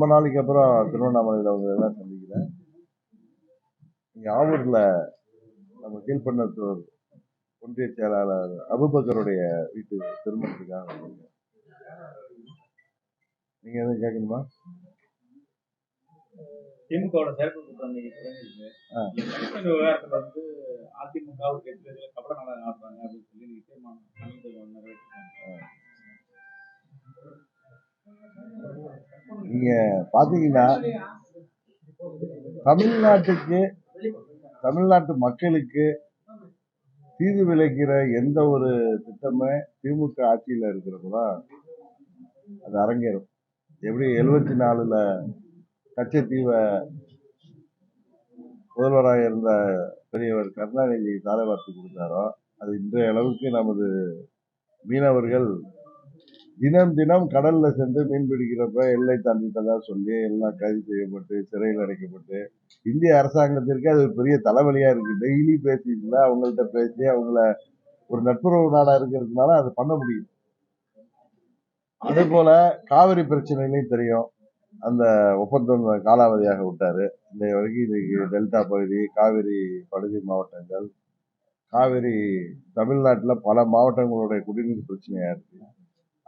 ரொம்ப நாளைக்கு அப்புறம் திருவண்ணாமலையில் அவங்க எல்லாம் சந்திக்கிறேன். இங்கே ஆவூரில் நம்ம கீழ்பண்ணத்தூர் ஒன்றிய செயலாளர் அபுபக்கருடைய வீட்டு திருமணத்துக்காக வந்திருக்கேன். நீங்க எதுவும் கேட்கணுமா? திமுகவோட சிறப்பு கூட்டம் விவகாரத்துல வந்து அதிமுகவுக்கு கபட நாடகம் ஆடுறாங்க அப்படின்னு சொல்லி தீர்மானம் நீங்க பாத்தீங்கன்னா தமிழ்நாட்டுக்கு தமிழ்நாட்டு மக்களுக்கு தீது விளைக்கிற எந்த ஒரு திட்டமே திமுக ஆட்சியில் இருக்கிறப்பதான் அது அரங்கேறும். எப்படி எழுபத்தி நாலுல கச்சத்தீவை முதல்வராக இருந்த பெரியவர் கருணாநிதி தாரை கொடுத்தாரோ அது இன்றைய அளவுக்கு நமது மீனவர்கள் தினம் தினம் கடல்ல சென்று மீன் பிடிக்கிறப்ப எல்லை தாண்டிட்டதா சொல்லி எல்லாம் கைது செய்யப்பட்டு சிறையில் அடைக்கப்பட்டு இந்திய அரசாங்கத்திற்கு அது ஒரு பெரிய தலைவலியா இருக்கு. டெய்லி பேசிட்டுல அவங்கள்ட்ட பேசி அவங்கள ஒரு நட்புறவு நாடா இருக்கிறதுனால அதை பண்ண முடியும். அதே போல காவிரி பிரச்சனையிலையும் தெரியும். அந்த ஒப்பந்தம் காலாவதியாக விட்டாரு. இந்த வரைக்கும் இன்னைக்கு டெல்டா பகுதி காவிரி படுகை மாவட்டங்கள் காவிரி தமிழ்நாட்டில் பல மாவட்டங்களுடைய குடிநீர் பிரச்சனையா இருக்கு.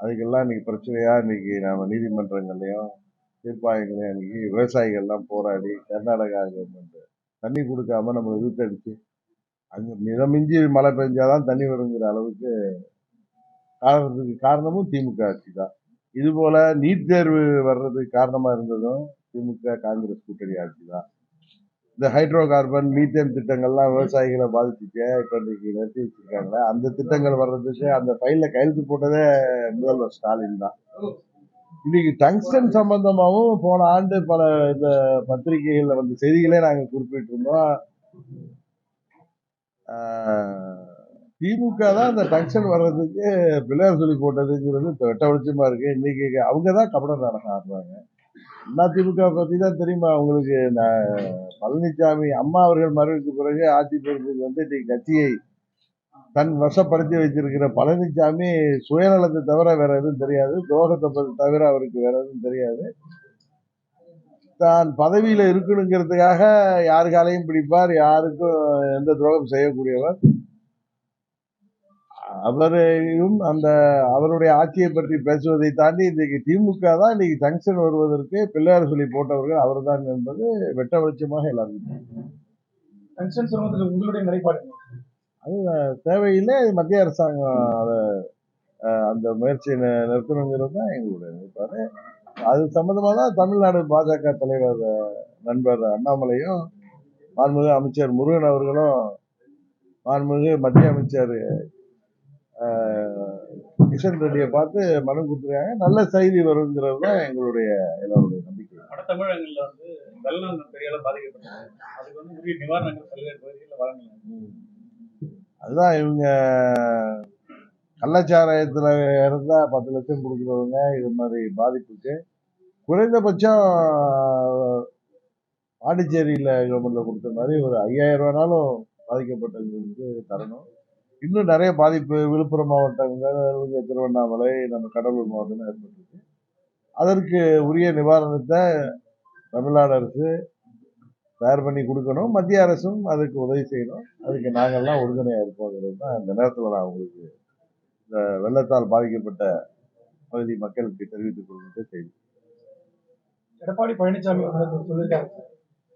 அதுக்கெல்லாம் இன்னைக்கு பிரச்சனையாக இன்னைக்கு நம்ம நீதிமன்றங்கள்லேயும் தீர்ப்பாயங்களையும் இன்னைக்கு விவசாயிகள்லாம் போராடி கர்நாடகா கவர்மெண்ட் தண்ணி கொடுக்காம நம்மளை இழுத்தடிச்சு அங்கே மிதமிஞ்சி மழை பெஞ்சாதான் தண்ணி வருங்கிற அளவுக்கு காரணத்துக்கு காரணமும் திமுக ஆட்சி தான் இதுபோல் நீட் தேர்வு வர்றதுக்கு காரணமாக இருந்ததும் திமுக காங்கிரஸ் கூட்டணி ஆட்சி தான் இந்த ஹைட்ரோ கார்பன் மீத்தேன் திட்டங்கள்லாம் விவசாயிகளை பாதிச்சுச்சு. இப்போ இன்னைக்கு நிறுத்தி வச்சிருக்காங்களே அந்த திட்டங்கள் வர்றதுக்கு அந்த ஃபைலில் கையெழுத்து போட்டதே முதல்வர் ஸ்டாலின் தான். இன்னைக்கு டங்ஸ்டன் சம்பந்தமாகவும் போன ஆண்டு பல இந்த பத்திரிகைகளில் வந்த செய்திகளே நாங்கள் குறிப்பிட்டிருந்தோம். திமுக தான் அந்த டங்ஷன் வர்றதுக்கு பிள்ளையார் சொல்லி போட்டதுங்கிறது இப்ப வெட்ட வெளிச்சமாக இருக்குது இன்றைக்கி அவங்க தான் கபட நடக்க ஆடுறாங்க. அண்ணா திமுக தான் தெரியுமா அவங்களுக்கு நான் பழனிசாமி அம்மா அவர்கள் மறைவுக்கு பிறகு ஆட்சி பொறுப்புக்கு வந்து இன்னைக்கு கட்சியை தன் வசப்படுத்தி வைத்திருக்கிற பழனிசாமி சுயநலத்தை தவிர வேற எதுவும் தெரியாது. துரோகத்தை தவிர அவருக்கு வேற எதுவும் தெரியாது. தான் பதவியில் இருக்கணுங்கிறதுக்காக யாருக்காலையும் பிடிப்பார் யாருக்கும் எந்த துரோகம் செய்யக்கூடியவர். அவரையும் அந்த அவருடைய ஆட்சியை பற்றி பேசுவதை தாண்டி இன்னைக்கு திமுக தான் இன்னைக்கு ஜங்ஷன் வருவதற்கு பிள்ளையார் சொல்லி போட்டவர்கள் அவர்தான் என்பது வெட்ட வெளிச்சமாக எல்லாருக்கும் சிரமத்தில் உங்களுடைய நிலைப்பாடு என்ன? தேவையில்லை. மத்திய அரசாங்கம் அதை அந்த முயற்சியை நிறுத்தணுங்கிறது தான் எங்களுடைய நிலைப்பாடு. அது சம்பந்தமாக தான் தமிழ்நாடு பாஜக தலைவர் நண்பர் அண்ணாமலையும் மாண்புமிகு அமைச்சர் முருகன் அவர்களும் மாண்புமிகு மத்திய அமைச்சர் கிஷன் ரெட்டியை பார்த்து மனு கொடுத்துருக்காங்க. நல்ல செய்தி வருங்கிறது தான் எங்களுடைய எல்லாருடைய நம்பிக்கை. வட தமிழகங்கள்ல வந்து வெள்ளம் பெரிய அளவு பாதிக்கப்பட்டது. அதுக்கு வந்து உரிய நிவாரணங்கள் பல்வேறு பகுதிகளில் வழங்கலாம். அதுதான் இவங்க கள்ளச்சாராயத்துல இருந்தா பத்து லட்சம் கொடுக்குறவங்க இது மாதிரி பாதிப்புக்கு. குறைந்தபட்சம் பாண்டிச்சேரியில கவர்மெண்ட்ல கொடுத்த மாதிரி ஒரு ஐயாயிரம் ரூபானாலும் பாதிக்கப்பட்டவங்களுக்கு தரணும். இன்னும் நிறைய பாதிப்பு விழுப்புரம் மாவட்டங்கள் திருவண்ணாமலை நம்ம கடலூர் மாவட்டம் ஏற்பட்டிருக்கு. அதற்கு உரிய நிவாரணத்தை தமிழ்நாடு அரசு தயார் பண்ணி கொடுக்கணும். மத்திய அரசும் அதுக்கு உதவி செய்யணும். அதுக்கு நாங்கள்லாம் உறுதுணையாக இருப்போங்கிறது தான் இந்த நேரத்தில் நான் உங்களுக்கு இந்த வெள்ளத்தால் பாதிக்கப்பட்ட பகுதி மக்களுக்கு தெரிவித்துக் கொள்கின்ற செய்தி. எடப்பாடி பழனிசாமி அவர்கள் சொல்லியிருக்காரு.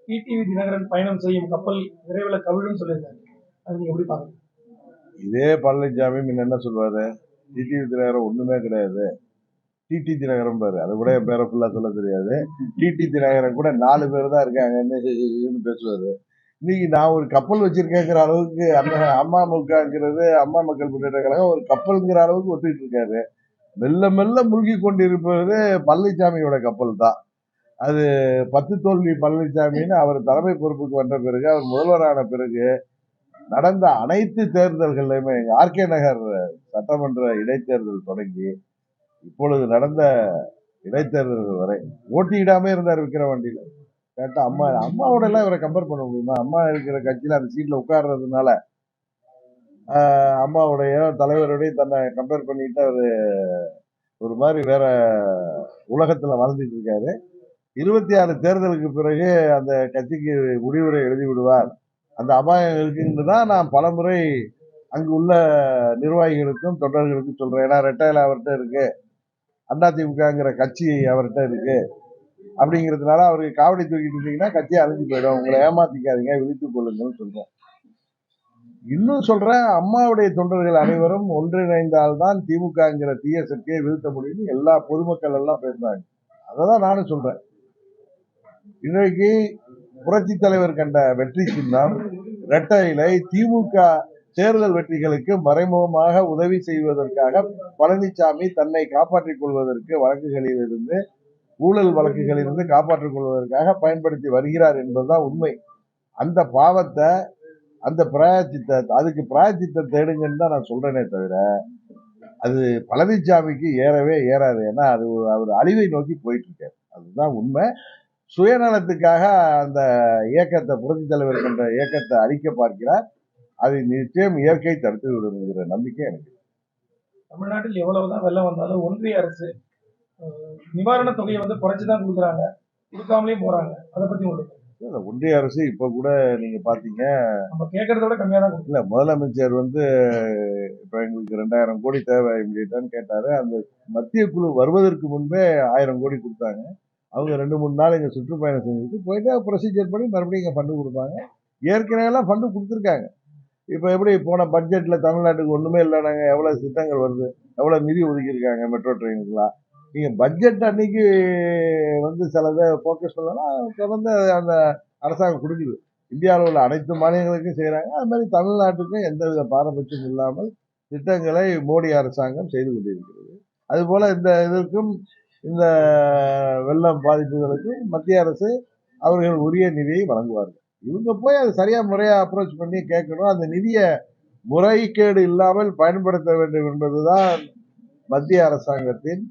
டிடிவி தினகரன் பயணம் செய்யும் கப்பல் விரைவில் கவிழும் சொல்லியிருக்காரு. அது எப்படி பாக்குறீங்க இதே பழனிசாமி முன்ன என்ன சொல்வாரு? டிடி தினகரன் ஒண்ணுமே கிடையாது. டிடி தினகரன் பாரு அது கூட என் பேரை ஃபுல்லா சொல்ல தெரியாது. டிடி தினகரன் கூட நாலு பேர் தான் இருக்காங்கன்னு பேசுவாரு. இன்னைக்கு நான் ஒரு கப்பல் வச்சிருக்கேங்கிற அளவுக்கு அந்த அம்மாமுகங்கிறது அம்மா மக்கள் முன்னேற்ற கழகம் ஒரு கப்பல்ங்கிற அளவுக்கு ஒத்துக்கிட்டு இருக்காரு. மெல்ல மெல்ல முழுகி கொண்டிருப்பது பழனிசாமியோட கப்பல் தான். அது பத்து தோல்வி பழனிசாமின்னு அவர் தலைமை பொறுப்புக்கு வந்த பிறகு அவர் முதல்வரான பிறகு நடந்த அனைத்து தேர்தல்கள்லையுமே ஆர்கே நகர் சட்டமன்ற இடைத்தேர்தல் தொடங்கி இப்பொழுது நடந்த இடைத்தேர்தல்கள் வரை ஓட்டிடாம இருந்தார் விக்கிரவாண்டியில. கேட்டா அம்மா அம்மாவோட எல்லாம் இவரை கம்பேர் பண்ண முடியுமா? அம்மா இருக்கிற கட்சியில அந்த சீட்ல உட்கார்றதுனால அம்மாவுடைய தலைவருடைய தன்னை கம்பேர் பண்ணிட்டு அவரு ஒரு மாதிரி வேற உலகத்துல வாழ்ந்துட்டு இருக்காரு. இருபத்தி ஆறு தேர்தலுக்கு பிறகு அந்த கட்சிக்கு முடிவுரை எழுதி விடுவார். அந்த அபாயம் இருக்குன்னு தான் நான் பலமுறை அங்கு உள்ள நிர்வாகிகளுக்கும் தொண்டர்களுக்கும் சொல்கிறேன் ஏன்னா ரெட்டையில அவர்கிட்ட இருக்கு. அதிமுகங்கிற கட்சி அவர்கிட்ட இருக்கு. அப்படிங்கிறதுனால அவருக்கு காவடி தூக்கிட்டு இருந்தீங்கன்னா கட்சியை அழிஞ்சு போயிடும். உங்களை ஏமாத்திக்காதீங்க விழித்து கொள்ளுங்கன்னு சொல்கிறோம் இன்னும் சொல்கிறேன் அம்மாவுடைய தொண்டர்கள் அனைவரும் ஒன்றிணைந்தால்தான் திமுகங்கிற தீய சக்தியை வீழ்த்த முடியும்னு எல்லா பொதுமக்கள் எல்லாம் போயிருந்தாங்க அதை தான் நானும் சொல்கிறேன் இன்றைக்கு புரட்சி தலைவர் கண்ட வெற்றி சின்னம் இரட்டை இலை திமுக தேர்தல் வெற்றிகளுக்கு மறைமுகமாக உதவி செய்வதற்காக பழனிசாமி தன்னை காப்பாற்றிக் கொள்வதற்கு வழக்குகளில் இருந்து ஊழல் வழக்குகளிலிருந்து காப்பாற்றிக் கொள்வதற்காக பயன்படுத்தி வருகிறார் என்பதுதான் உண்மை. அந்த பாவத்தை அந்த பிராயச்சித்த அதுக்கு பிராயச்சித்தை தேடுங்கன்னு தான் நான் சொல்றேனே தவிர அது பழனிசாமிக்கு ஏறவே ஏறாது. ஏன்னா அது ஒரு- அவர் அழிவை நோக்கி போயிட்டு இருக்காரு. அதுதான் உண்மை. சுயநலத்துக்காக அந்த இயக்கத்தை புரட்சி தலைவர் என்ற இயக்கத்தை அழிக்க பார்க்கிறார். அதை நிச்சயம் இயற்கை தடுத்து விடுங்கிற நம்பிக்கை எனக்கு தமிழ்நாட்டில் எவ்வளவுதான் வெள்ளம் வந்தாலும் ஒன்றிய அரசு அஹ், நிவாரணத் தொகையை வந்து குறைச்சு தான் கொடுக்குறாங்க. கொடுக்காமலே போறாங்க. அதை பத்தி உங்களுக்கு? இல்ல, ஒன்றிய அரசு இப்ப கூட நீங்க பாத்தீங்க. நம்ம கேட்கறத விட கம்மியா தான் இல்ல முதலமைச்சர் வந்து இப்ப எங்களுக்கு ரெண்டாயிரம் கோடி தேவை இம்மிடியட்டான்னு கேட்டாரு. அந்த மத்திய குழு வருவதற்கு முன்பே ஆயிரம் கோடி கொடுத்தாங்க. அவங்க ரெண்டு மூணு நாள் இங்கே சுற்றுப்பயணம் செஞ்சுட்டு போயிட்டு ப்ரொசீஜர் பண்ணி மறுபடியும் இங்கே ஃபண்டு கொடுப்பாங்க. ஏற்கனவேலாம் ஃபண்டு கொடுத்துருக்காங்க. இப்போ எப்படி போன பட்ஜெட்டில் தமிழ்நாட்டுக்கு ஒன்றுமே இல்லை நாங்கள் எவ்வளோ திட்டங்கள் வருது எவ்வளோ நிதி ஒதுக்கியிருக்காங்க மெட்ரோ ட்ரெயினுக்குலாம் நீங்கள் பட்ஜெட் அன்னைக்கு வந்து சிலதை ஃபோக்கஸ் பண்ணலாம் தொடர்ந்து அந்த அரசாங்கம் கொடுக்குது. இந்தியாவில் உள்ள அனைத்து மாநிலங்களுக்கும் செய்கிறாங்க அது மாதிரி தமிழ்நாட்டுக்கும் எந்தவித பாரபட்சம் இல்லாமல் திட்டங்களை மோடி அரசாங்கம் செய்து கொண்டிருக்கிறது. அதுபோல் இந்த இதற்கும் இந்த வெள்ளம் பாதிப்புகளுக்கும் மத்திய அரசு அவர்கள் உரிய நிதியை வழங்குவார்கள் இவங்க போய் அது சரியா முறையா அப்ரோச் பண்ணி கேட்கணும் அந்த நிதியை முறைகேடு இல்லாமல் பயன்படுத்த வேண்டும் என்பதுதான் மத்திய அரசாங்கத்தின்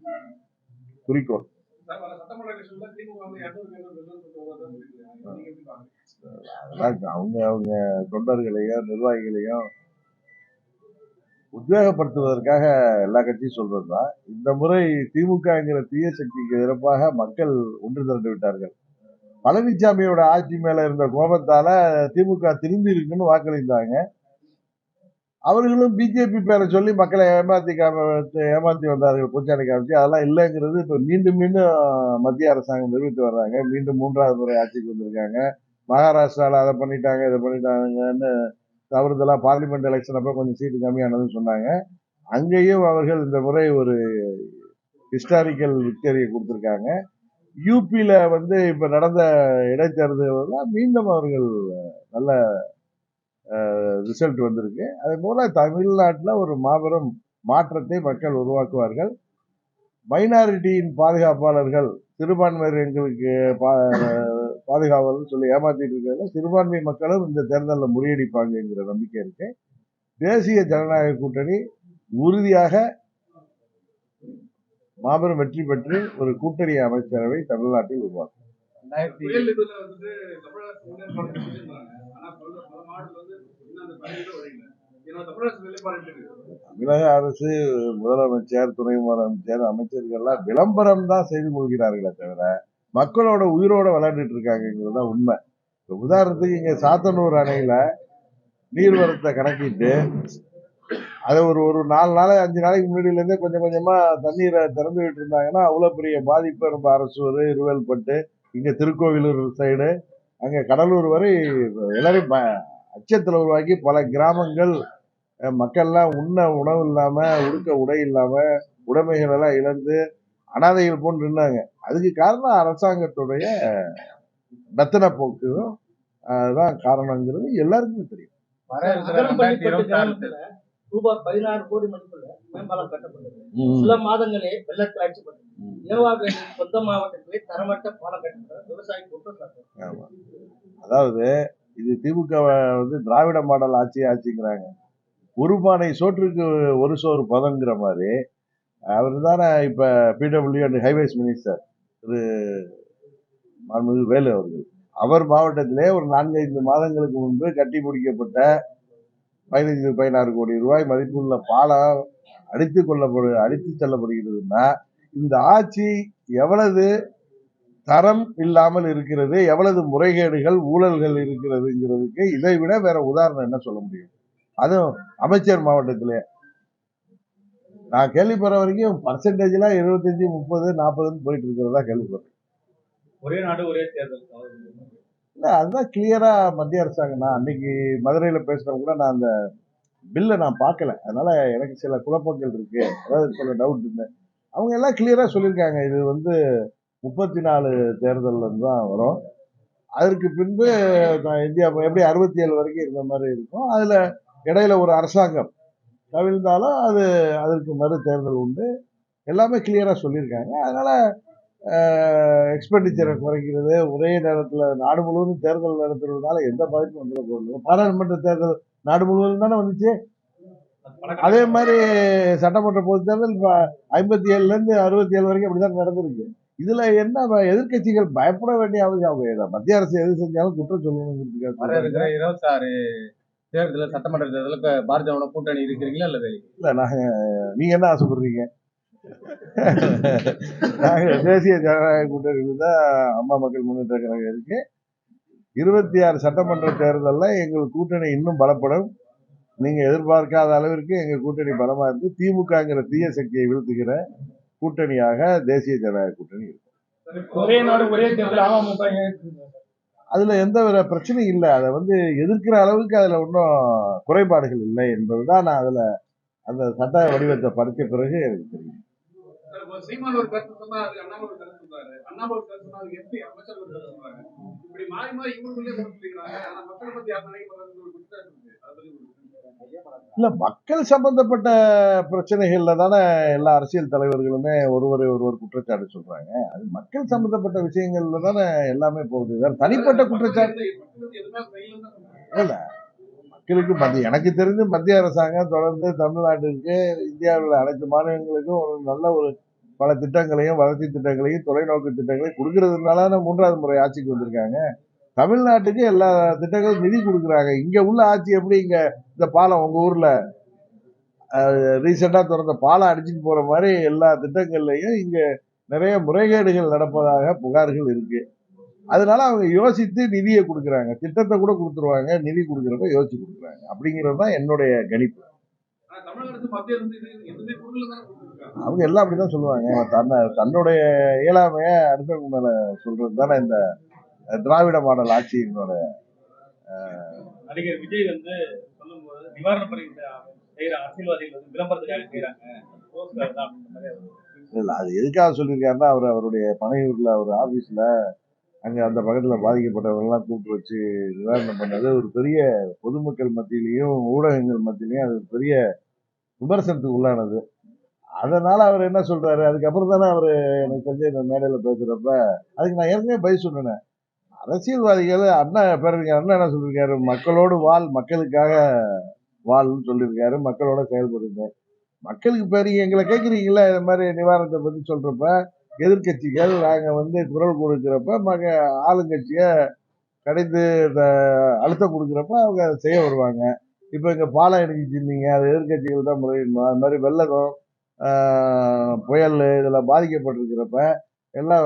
குறிக்கோள் சார், வர சட்டமன்ற எலெக்ஷன்ல திமுக வந்து 200 பேர் வெல்லம் சொல்லிட்டு வரதா சொல்லிருக்காங்க. நீங்க எப்படி பாக்குறீங்க? அதெல்லாம் அவங்க அவங்க தொண்டர்களையும் நிர்வாகிகளையும் உத்வேகப்படுத்துவதற்காக எல்லா கட்சியும் சொல்றதுதான். இந்த முறை திமுகங்கிற தீய சக்திக்கு எதிர்ப்பாக மக்கள் ஒன்று திரண்டு விட்டார்கள். பழனிசாமியோட ஆட்சி மேல இருந்த கோபத்தால திமுக திரும்பி இருக்குன்னு வாக்களித்தாங்க. அவர்களும் பிஜேபி பேரை சொல்லி மக்களை ஏமாத்தி ஏமாத்தி வந்தார்கள் பூச்சாண்டி காமிச்சு. அதெல்லாம் இல்லைங்கிறது இப்ப மீண்டும் மீண்டும் மத்திய அரசாங்கம் நிரூபித்து வர்றாங்க. மீண்டும் மூன்றாவது முறை ஆட்சிக்கு வந்திருக்காங்க. மகாராஷ்டிரால அதை பண்ணிட்டாங்க இதை பண்ணிட்டாங்கன்னு தவறுதலாக பார்லிமெண்ட் எலெக்ஷன் அப்போ கொஞ்சம் சீட்டு கம்மியானதுன்னு சொன்னாங்க. அங்கேயும் அவர்கள் இந்த முறை ஒரு ஹிஸ்டாரிக்கல் விக்டரியை கொடுத்துருக்காங்க. யூபியில் வந்து இப்போ நடந்த இடைத்தேர்தலாம் மீண்டும் அவர்கள் நல்ல ரிசல்ட் வந்திருக்கு. அதே போல் தமிழ்நாட்டில் ஒரு மாபெரும் மாற்றத்தை மக்கள் உருவாக்குவார்கள். மைனாரிட்டியின் பாதுகாப்பாளர்கள் சிறுபான்மையர் எங்களுக்கு பா- பாதுகாவலர்னு சொல்லி ஏமாத்திட்டு இருக்காங்க சிறுபான்மை மக்களும் இந்த தேர்தலில் முறியடிப்பாங்கங்கிற நம்பிக்கை இருக்கு. தேசிய ஜனநாயக கூட்டணி உறுதியாக மாபெரும் வெற்றி பெற்று ஒரு கூட்டணி அமைச்சரவை தமிழ்நாட்டில் உருவாக்கும்? தமிழக அரசு முதலமைச்சர் துணை முதலமைச்சர் அமைச்சர்கள்லாம் விளம்பரம் தான் செய்து கொள்கிறார்களே தவிர மக்களோட உயிரோட விளையாண்டுட்டு இருக்காங்கிறது தான் உண்மை. இப்போ உதாரணத்துக்கு இங்கே சாத்தனூர் அணையில் நீர்வரத்தை கணக்கிட்டு அதை ஒரு ஒரு நாலு நாள் அஞ்சு நாளைக்கு முன்னாடியிலேருந்தே கொஞ்சம் கொஞ்சமாக தண்ணீரை திறந்து விட்டு இருந்தாங்கன்னா அவ்வளோ பெரிய பாதிப்பு நம்ம அரசூர் இருவேல்பட்டு இங்கே திருக்கோவிலூர் சைடு அங்கே கடலூர் வரை எல்லாரையும் அச்சத்தில் உருவாக்கி பல கிராமங்கள் மக்கள்லாம் உண்ண உணவு இல்லாமல் உடுக்க உடை இல்லாமல் உடைமைகள் எல்லாம் இழந்து அனாதைகள் போன்று நின்னாங்க. அதுக்கு காரணம் அரசாங்கத்துடைய நத்தன போக்கு தான் காரணங்கிறது எல்லாருக்குமே தெரியும். ரூபாய் பதினாறு கோடி மதிப்புள்ள மேம்பாலம் கட்டப்பட்டது. சில மாதங்களே வெள்ளத்தில் அடிக்கப்பட்டது ம். இரவாக சொந்த மாவட்டத்திலே தரமற்ற பாலம் கட்டப்பட்டது. விவசாயி குற்றம். அதாவது இது திமுக வந்து திராவிட மாடல் ஆட்சி ஆட்சிங்கிறாங்க. ஒரு பானை சோற்றுக்கு ஒரு சோறு பதங்கிற மாதிரி. அவர் தானே இப்ப PW and highways minister Thiru மாண்புமிகு வேலு அவர்கள். அவர் மாவட்டத்திலே ஒரு நான்கைந்து மாதங்களுக்கு முன்பு கட்டி முடிக்கப்பட்ட பதினைந்து பதினாறு கோடி ரூபாய் மதிப்புள்ள பாலம் அடித்து கொள்ளப்படு அடித்து செல்லப்படுகிறதுனா இந்த ஆட்சி எவ்வளவு தரம் இல்லாமல் இருக்கிறது எவ்வளவு முறைகேடுகள் ஊழல்கள் இருக்கிறதுங்கிறதுக்கு இதை விட வேற உதாரணம் என்ன சொல்ல முடியும்? அதுவும் அமைச்சர் மாவட்டத்திலே. நான் கேள்விப்படுற வரைக்கும் பர்சன்டேஜ்லாம் இருபத்தஞ்சு முப்பது நாற்பதுன்னு போயிட்டு இருக்கிறதா கேள்விப்படுறேன். ஒரே நாடு ஒரே தேர்தல். இல்ல அதுதான் கிளியரா மத்திய அரசாங்கம். நான் அன்னைக்கு மதுரையில பேசின கூட நான் அந்த பில்லை நான் பார்க்கல. அதனால எனக்கு சில குழப்பங்கள் இருக்கு. அதாவது சில டவுட் இருந்தேன் அவங்க எல்லாம் கிளியரா சொல்லியிருக்காங்க. இது வந்து முப்பத்தி நாலு தேர்தல்ல தான் வரும். அதற்கு பின்பு நான் இந்தியா எப்படி அறுபத்தி ஏழு வரைக்கும் இருந்த மாதிரி இருக்கும். அதுல இடையில ஒரு அரசாங்கம் கவிழ்ந்தாலும் அது அதற்கு மறு தேர்தல் உண்டு. எல்லாமே கிளியரா சொல்லியிருக்காங்க. அதனால எக்ஸ்பெண்டிச்சரை குறைக்கிறது ஒரே நேரத்தில் நாடு முழுவதும் தேர்தல் நடத்துறதுனால எந்த பாதிப்பும் வந்துட போகிறது பாராளுமன்ற தேர்தல் நாடு முழுவதும் தானே வந்துச்சு? அதே மாதிரி சட்டமன்ற பொது தேர்தல் இப்போ ஐம்பத்தி ஏழுலேருந்து அறுபத்தி ஏழு வரைக்கும் அப்படிதான் நடந்திருக்கு. இதுல என்ன எதிர்க்கட்சிகள் பயப்பட வேண்டிய அவசியம். அவங்க. மத்திய அரசு எது செஞ்சாலும் குற்றம் சொல்லணுங்கிறதுக்காக இருக்கிற இருபத்தி ஆறு தேர்தல் சட்டமன்ற தேர்தலுக்கு பாரதிய ஜனதா கூட்டணி இருக்கிறீங்களா இல்ல இல்ல நாங்க நீங்க என்ன ஆசைப்படுறீங்க? நாங்க தேசிய ஜனநாயக கூட்டணியில் தான் அம்மா மக்கள் முன்னேற்ற கழகம் இருக்கு. இருபத்தி ஆறு சட்டமன்ற தேர்தல்ல எங்கள் கூட்டணி இன்னும் பலப்படும். நீங்க எதிர்பார்க்காத அளவிற்கு எங்க கூட்டணி பலமா இருக்கு. திமுகங்கிற தீய சக்தியை வீழ்த்துகிற கூட்டணியாக தேசிய ஜனநாயக கூட்டணி இருக்கு. ஒரே நாடு ஒரே தேர்தல் அமமுக. அதுல எந்த வித பிரச்சனையும் இல்லை. அதை வந்து எதிர்க்கிற அளவுக்கு அதுல ஒன்றும் குறைபாடுகள் இல்லை என்பதுதான் நான் அதுல அந்த சட்ட வடிவத்தை படித்த பிறகு எனக்கு தெரியும். சீமான் ஒரு கருத்து சொன்னா அது அண்ணாமலை ஒரு கருத்து சொல்றாரு அண்ணாமலை ஒரு கருத்து சொன்னா அது எப்படி அமைச்சர் ஒரு கருத்து சொல்றாங்க இப்படி மாறி மாறி இவங்களுக்குள்ளே கருத்து சொல்லிக்கிறாங்க ஆனா மக்களை பத்தி யார் நினைக்கிறாங்க ஒரு குற்றச்சாட்டு இருக்கு. அதை இல்ல மக்கள் சம்பந்தப்பட்ட பிரச்சனைகள்ல தானே எல்லா அரசியல் தலைவர்களுமே ஒருவரை ஒருவர் குற்றச்சாட்டு சொல்றாங்க. அது மக்கள் சம்பந்தப்பட்ட விஷயங்கள்ல தானே எல்லாமே போகுது. வேற தனிப்பட்ட குற்றச்சாட்டு சொல்றாங்க. மக்களுக்கு மத்திய எனக்கு தெரிஞ்சு மத்திய அரசாங்கம் தொடர்ந்து தமிழ்நாட்டிற்கு இந்தியாவில் அனைத்து மாநிலங்களுக்கும் ஒரு நல்ல ஒரு பல திட்டங்களையும் வளர்ச்சி திட்டங்களையும் தொலைநோக்கு திட்டங்களையும் கொடுக்கறதுனால மூன்றாவது முறை ஆட்சிக்கு வந்திருக்காங்க. தமிழ்நாட்டுக்கு எல்லா திட்டங்களும் நிதி கொடுக்குறாங்க. இங்கே உள்ள ஆட்சி எப்படி இங்கே இந்த பாலம் உங்கள் ஊரில்? ரீசெண்டாக திறந்த பாலம் அடிச்சுட்டு போகிற மாதிரி எல்லா திட்டங்கள்லையும் இங்கே நிறைய முறைகேடுகள் நடப்பதாக புகார்கள் இருக்குது அதனால அவங்க யோசித்து நிதியை கொடுக்குறாங்க. திட்டத்தை கூட கொடுத்துருவாங்க. நிதி கொடுக்குறப்ப யோசிச்சு கொடுக்குறாங்க. அப்படிங்கிறது தான் என்னுடைய கணிப்பு. அவங்க எல்லாம் அப்படிதான் சொல்லுவாங்க. தன்னை தன்னுடைய இயலாமைய அடுத்தவங்க மேல சொல்றது தானே இந்த திராவிட மாடல் ஆட்சியினோட நடிகர் விஜய் வந்து சொல்லும்போது நிவாரண பணி செய்யற அரசியல்வாதிகள் வந்து விளம்பரத்துக்காக செய்யறாங்க. போஸ்டர் தான் அப்படின்ற மாதிரி அவர் இல்ல அது எதுக்காக சொல்லியிருக்காருன்னா அவர் அவருடைய பனையூர்ல ஒரு ஆபீஸ்ல அங்க அந்த பக்கத்துல பாதிக்கப்பட்டவங்க எல்லாம் கூப்பிட்டு வச்சு நிவாரணம் பண்ணது. ஒரு பெரிய பொதுமக்கள் மத்தியிலையும் ஊடகங்கள் மத்தியிலையும் அது ஒரு பெரிய விமர்சனத்துக்கு உள்ளானது. அதனால அவர் என்ன சொல்றாரு? அதுக்கப்புறம் தானே அவர் எனக்கு தெரிஞ்ச இந்த மேடையில் பேசுறப்ப அதுக்கு நான் ஏற்கனவே பதில் சொன்னேன். அரசியல்வாதிகள் அண்ணா பேரறிஞர் அண்ணா என்ன சொல்லியிருக்காரு மக்களோடு வாழ் மக்களுக்காக வாழ்னு சொல்லியிருக்காரு மக்களோட செயல்படுங்க. மக்களுக்கு பெரிய எங்களை கேட்குறீங்களா இந்த மாதிரி நிவாரணத்தை பற்றி சொல்கிறப்ப எதிர்கட்சிகள் நாங்கள் வந்து குரல் கொடுக்குறப்ப மக ஆளுங்கட்சியை கடைந்து இந்த அழுத்தம் கொடுக்குறப்ப அவங்க அதை செய்ய வருவாங்க. இப்போ இங்கே பாலம் இடிச்சிருந்தீங்க அது எதிர்கட்சிகள் தான் முறையிடணும் அது மாதிரி வெள்ளம் புயல் இதில் பாதிக்கப்பட்டிருக்கிறப்ப எல்லாம்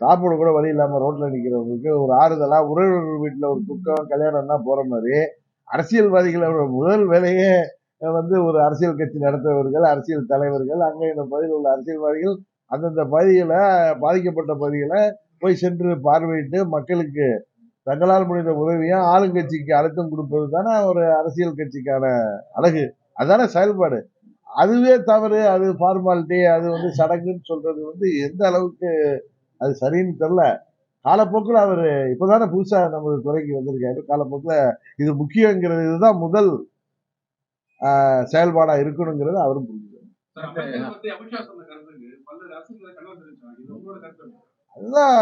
சாப்பிட கூட வழி இல்லாமல் ரோட்டில் நிற்கிறவங்களுக்கு ஒரு ஆறுதலாக உறவினர் வீட்டில் ஒரு துக்கம் கல்யாணம்னா போகிற மாதிரி அரசியல்வாதிகளோட முதல் வேலையே வந்து ஒரு அரசியல் கட்சி நடத்துபவர்கள் அரசியல் தலைவர்கள் அங்கே இந்த பகுதியில் உள்ள அரசியல்வாதிகள் அந்தந்த பகுதியில் பாதிக்கப்பட்ட பகுதிகளை போய் சென்று பார்வையிட்டு மக்களுக்கு தங்களால் முடிந்த உதவியா ஆளுங்கட்சிக்கு அழுத்தம் கொடுப்பது தானே ஒரு அரசியல் கட்சிக்கான அழகு. அதுதானே செயல்பாடு. அதுவே தவறு அது ஃபார்மாலிட்டி அது வந்து சடங்குன்னு சொல்றது வந்து எந்த அளவுக்கு அது சரின்னு தெரில காலப்போக்கில் அவர் இப்போதானே புதுசாக நமது துறைக்கு வந்திருக்காரு. காலப்போக்கில் இது முக்கியங்கிறது இதுதான் முதல் செயல்பாடாக இருக்கணுங்கிறது அவரும் புரிஞ்சுக்கிறார் அதுதான்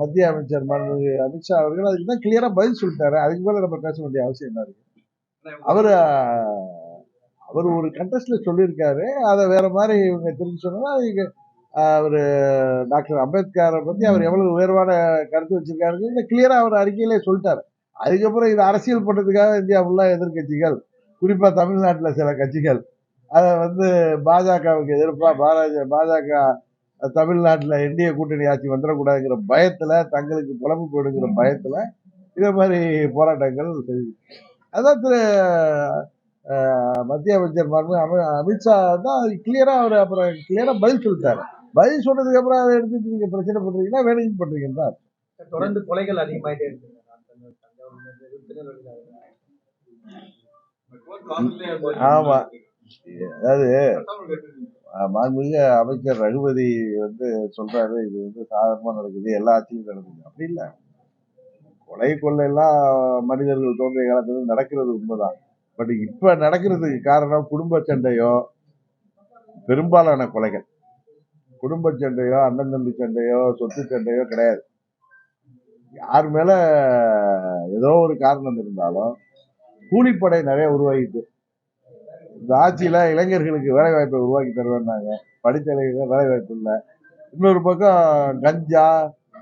மத்திய அமைச்சர் மாண்புமிகு அமித்ஷா அவர்கள் அதுக்கு தான் கிளியரா பதில் சொல்லிட்டாரு. அதுக்கு மேல நம்ம பேச வேண்டிய அவசியம் என்ன இருக்கு அவர் அவர் ஒரு கண்டெஸ்ட்ல சொல்லியிருக்காரு. அதை வேற மாதிரி இவங்க திரும்பி சொன்னா அவர் டாக்டர் அம்பேத்கரை பத்தி அவர் எவ்வளவு உயர்வான கருத்து வச்சிருக்காருன்னு கிளியரா அவர் அறிக்கையிலே சொல்லிட்டாரு. அதுக்கப்புறம் இது அரசியல் பண்றதுக்காக இந்தியா ஃபுல்லா எதிர்க்கட்சிகள். குறிப்பா தமிழ்நாட்டுல சில கட்சிகள். அதை வந்து பாஜகவுக்கு எதிர்ப்பா பாரத பாஜக தமிழ்நாட்டில் என்டிஏ கூட்டணி ஆட்சி வந்துடக்கூடாதுங்கிற பயத்துல தங்களுக்கு புலம்பு போயிடுங்கிற பயத்துல இதே மாதிரி போராட்டங்கள் செய்து அதான் திரு மத்திய அமைச்சர் அமி அமித்ஷா தான் கிளியரா அவர் அப்புறம் கிளியரா பதில் சொல்லிட்டாரு. பதில் சொன்னதுக்கு அப்புறம் அதை எடுத்துட்டு நீங்க பிரச்சனை பண்றீங்கன்னா வேலைக்கு பண்றீங்கன்னு தான் தொடர்ந்து கொலைகள் அதிகமாயிட்டே இருக்கு. ஆமா. அதாவது மாண்புமிகு அமைச்சர் ரகுபதி வந்து சொல்றாரு இது வந்து சாதாரணமா நடக்குது எல்லா ஆட்சியும் நடக்குது. அப்படி இல்லை. கொலை கொள்ளையெல்லாம் மனிதர்கள் தோன்றிய காலத்துல நடக்கிறது உண்மைதான். பட் இப்ப நடக்கிறதுக்கு காரணம் குடும்ப சண்டையோ பெரும்பாலான கொலைகள். குடும்ப சண்டையோ அண்ணன் தம்பி சண்டையோ சொத்து சண்டையோ கிடையாது. யார் மேல ஏதோ ஒரு காரணம் இருந்தாலும் கூலிப்படை நிறைய உருவாகிட்டு இந்த ஆட்சியில் இளைஞர்களுக்கு வேலைவாய்ப்பை உருவாக்கி தருவேன்னாங்க. படித்த இளைஞர்கள் வேலைவாய்ப்பு இல்லை. இன்னொரு பக்கம் கஞ்சா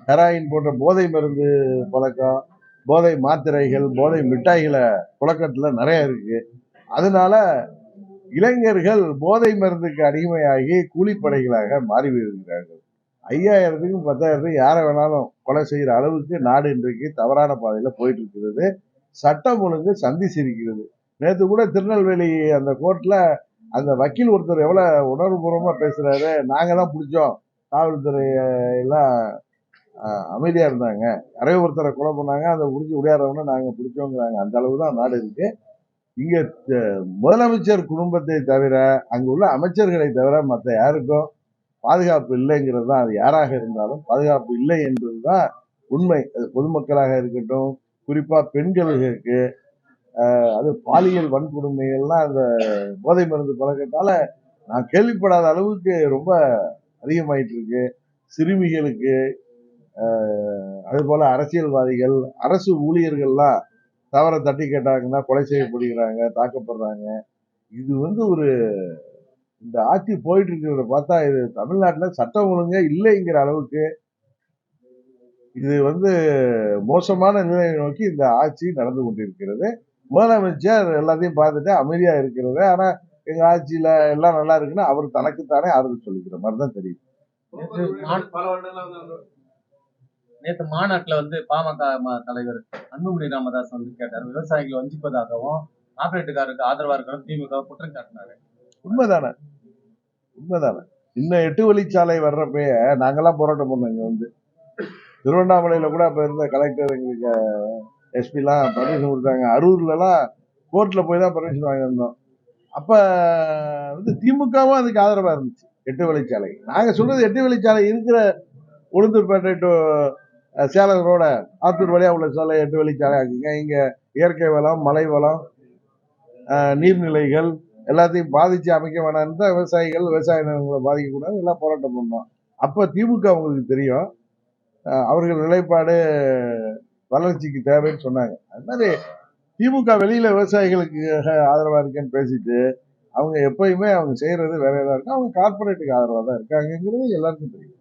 ஹெராயின் போன்ற போதை மருந்து பழக்கம் போதை மாத்திரைகள் போதை மிட்டாய்களை புழக்கத்தில் நிறைய இருக்கு. அதனால இளைஞர்கள் போதை மருந்துக்கு அடிமையாகி கூலிப்படைகளாக மாறி வருகிறார்கள் ஐயாயிரத்துக்கும் பத்தாயிரத்துக்கும் யாரை வேணாலும் கொலை செய்கிற அளவுக்கு நாடு இன்றைக்கு தவறான பாதையில் போயிட்டு இருக்கிறது. சட்டம் ஒழுங்கு சந்தி சிரிக்கிறது. நேற்று கூட திருநெல்வேலி அந்த கோர்ட்டில் அந்த வக்கீல் ஒருத்தர் எவ்வளோ உணர்வுபூர்வமாக பேசுகிறாரு நாங்கள் தான் பிடிச்சோம். காவல்துறை எல்லாம் அமைதியாக இருந்தாங்க. யாரையோ ஒருத்தரை கொலை பண்ணாங்க அதை பிடிச்சி உடையாறவன நாங்கள் பிடிச்சோங்கிறாங்க. அந்த அளவு தான் நாடு இருக்குது இங்கே முதலமைச்சர் குடும்பத்தை தவிர அங்கே உள்ள அமைச்சர்களை தவிர மற்ற யாருக்கும் பாதுகாப்பு இல்லைங்கிறது தான். அது யாராக இருந்தாலும் பாதுகாப்பு இல்லை என்பது தான் உண்மை. அது பொதுமக்களாக இருக்கட்டும் குறிப்பாக பெண்களுக்கு அது பாலியல் வன்கொடுமைகள்லாம் அந்த போதை மருந்து பழக்கத்தால நான் கேள்விப்படாத அளவுக்கு ரொம்ப அதிகமாயிட்டு இருக்கு சிறுமிகளுக்கு அஹ், அது போல அரசியல்வாதிகள் அரசு ஊழியர்கள்லாம் தவற தட்டி கேட்டாங்கன்னா கொலை செய்யப்படுகிறாங்க தாக்கப்படுறாங்க. இது வந்து ஒரு இந்த ஆட்சி போயிட்டு இருக்கிறத பார்த்தா இது தமிழ்நாட்டில் சட்டம் ஒழுங்கே இல்லைங்கிற அளவுக்கு இது வந்து மோசமான நிலையை நோக்கி இந்த ஆட்சி நடந்து கொண்டிருக்கிறது. முதலமைச்சர் எல்லாத்தையும் பார்த்துட்டு அமைதியா இருக்கிறது. ஆனா எங்க ஆட்சியில எல்லாம் நல்லா இருக்குன்னா அவர் தனக்குத்தானே ஆறுதல் சொல்லிக்கிற மாதிரி தான் அந்த நேற்று மாநாட்டுல வந்து பாமக ம- தலைவர் அன்புமணி ராமதாஸ் வந்து கேட்டார். விவசாயிகளை வஞ்சிப்பதாகவும் ஆபரேட்டுக்காருக்கு ஆதரவா இருக்கணும் திமுக குற்றம் சாட்டினாரு. உண்மைதானே? உண்மைதானே? இன்னும் எட்டு வழிச்சாலை வர்றப்பயே நாங்கெல்லாம் போராட்டம் பண்ணோம் இங்க வந்து. திருவண்ணாமலையில கூட அப்ப இருந்த கலெக்டர் எங்களுக்கு எஸ்பிலாம் பர்மிஷன் கொடுத்தாங்க. அரூர்லலாம் கோர்ட்டில் போய் தான் பர்மிஷன் வாங்கியிருந்தோம் அப்போ வந்து திமுகவும் அதுக்கு ஆதரவாக இருந்துச்சு. எட்டு வழிச்சாலை. நாங்கள் சொல்றது எட்டு வழிச்சாலை இருக்கிற உளுந்தூர்பேட்டை டு சேலம் ரோட ஆத்தூர் வழியாக உள்ள சாலை எட்டு வழிச்சாலை ஆக்குங்க. இங்கே இயற்கை வளம் மலை வளம் நீர்நிலைகள் எல்லாத்தையும் பாதித்து அமைக்க வேணாம்னு தான் விவசாயிகள் விவசாய நிலங்களை பாதிக்கக்கூடாது. எல்லாம் போராட்டம் பண்ணோம். அப்போ திமுக அவங்களுக்கு தெரியும். அவர்கள் நிலைப்பாடு வளர்ச்சிக்கு தேவைன்னு சொன்னாங்க. அது மாதிரி திமுக வெளியில விவசாயிகளுக்கு ஆதரவா இருக்கேன்னு பேசிட்டு அவங்க எப்பயுமே அவங்க செய்யறது வேற ஏதாவது இருக்கு? அவங்க கார்பரேட்டுக்கு ஆதரவா தான் இருக்காங்கங்கிறது எல்லாருக்கும் தெரியும்.